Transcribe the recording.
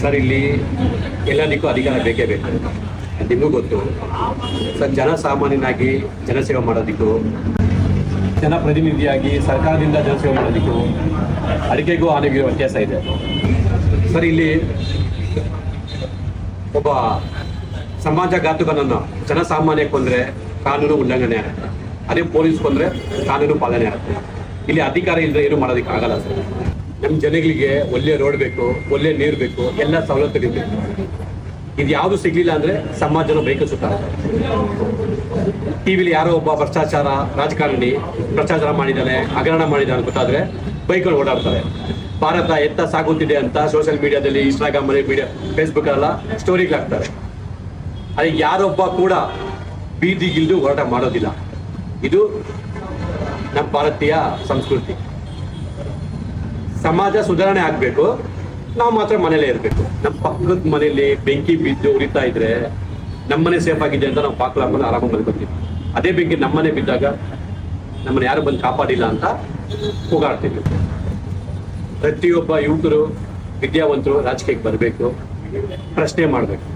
Sir, ಇಲ್ಲಿ ಎಲ್ಲದಕ್ಕೂ ಅಧಿಕಾರ ಬೇಕೇ ಬೇಕು. ನಿಮಗೂ ಗೊತ್ತು. ಸರ್ ಜನಸಾಮಾನ್ಯನಾಗಿ ಜನಸೇವೆ ಮಾಡೋದಕ್ಕೂ ಜನಪ್ರತಿನಿಧಿಯಾಗಿ ಸರ್ಕಾರದಿಂದ ಜನಸೇವೆ ಮಾಡೋದಕ್ಕೂ ಅಡಿಕೆಗೂ ಆನೆಗೂ ವ್ಯತ್ಯಾಸ ಇದೆ. ಸರ್, ಇಲ್ಲಿ ಒಬ್ಬ ಸಮಾಜಘಾತುಕನನ್ನು ಜನಸಾಮಾನ್ಯಕ್ಕೆ ಕೊಂದರೆ ಕಾನೂನು ಉಲ್ಲಂಘನೆ ಆಗುತ್ತೆ. ಅದೇ ಪೊಲೀಸ್ ಕೊಂದರೆ ಕಾನೂನು ಪಾಲನೆ ಆಗುತ್ತೆ. ಇಲ್ಲಿ ಅಧಿಕಾರ ಇಲ್ಲದೆ ಏನು ಮಾಡೋದಕ್ಕೆ ಆಗಲ್ಲ ಸರ್. ನಮ್ಮ ಜನಗಳಿಗೆ ಒಳ್ಳೆ ರೋಡ್ ಬೇಕು, ಒಳ್ಳೆ ನೀರು ಬೇಕು, ಎಲ್ಲ ಸವಲತ್ತುಗಳಿದೆ ಬೇಕು ಇದು ಯಾವುದು ಸಿಗ್ಲಿಲ್ಲ ಅಂದ್ರೆ ಸಮಾಜನ ಸುತ್ತ ಟಿವಿಲಿ ಯಾರೋ ಒಬ್ಬ ಭ್ರಷ್ಟಾಚಾರ ರಾಜಕಾರಣಿ ಭ್ರಷ್ಟಾಚಾರ ಮಾಡಿದ್ದಾನೆ, ಹಗರಣ ಮಾಡಿದ್ದಾನೆ ಗೊತ್ತಾದ್ರೆ ಬೈಕ್ಗಳು ಓಡಾಡ್ತಾರೆ. ಭಾರತ ಎತ್ತ ಸಾಗುತ್ತಿದೆ ಅಂತ ಸೋಷಿಯಲ್ ಮೀಡಿಯಾದಲ್ಲಿ ಇನ್ಸ್ಟಾಗ್ರಾಮ್ ಮೀಡಿಯಾ ಫೇಸ್ಬುಕ್ ಎಲ್ಲ ಸ್ಟೋರಿಗಳಾಗ್ತಾರೆ ಅದಕ್ಕೆ ಯಾರೊಬ್ಬ ಕೂಡ ಬೀದಿಗಿಲ್ದು ಹೋರಾಟ ಮಾಡೋದಿಲ್ಲ. ಇದು ನಮ್ಮ ಭಾರತೀಯ ಸಂಸ್ಕೃತಿ. ಸಮಾಜ ಸುಧಾರಣೆ ಆಗ್ಬೇಕು. ನಾವು ಮಾತ್ರ ಮನೇಲೇ ಇರಬೇಕು. ನಮ್ಮ ಪಕ್ಕದ ಮನೆಯಲ್ಲಿ ಬೆಂಕಿ ಬಿದ್ದು ಉರಿತಾ ಇದ್ರೆ ನಮ್ಮನೆ ಸೇಫ್ ಆಗಿದೆ ಅಂತ ನಾವು ಪಾಕ್ಲ ಹಾಕೊಂಡು ಆರಾಮಾಗಿ ಮಲ್ಕೊತೀವಿ ಅದೇ ಬೆಂಕಿ ನಮ್ಮನೆ ಬಿದ್ದಾಗ ನಮ್ಮನ್ನ ಯಾರು ಬಂದು ಕಾಪಾಡಿಲ್ಲ ಅಂತ ಕೂಗಾಡ್ತೀವಿ. ಪ್ರತಿಯೊಬ್ಬ ಯುವಕರು ವಿದ್ಯಾವಂತರು ರಾಜಕೀಯಕ್ಕೆ ಬರಬೇಕು. ಪ್ರಶ್ನೆ ಮಾಡಬೇಕು.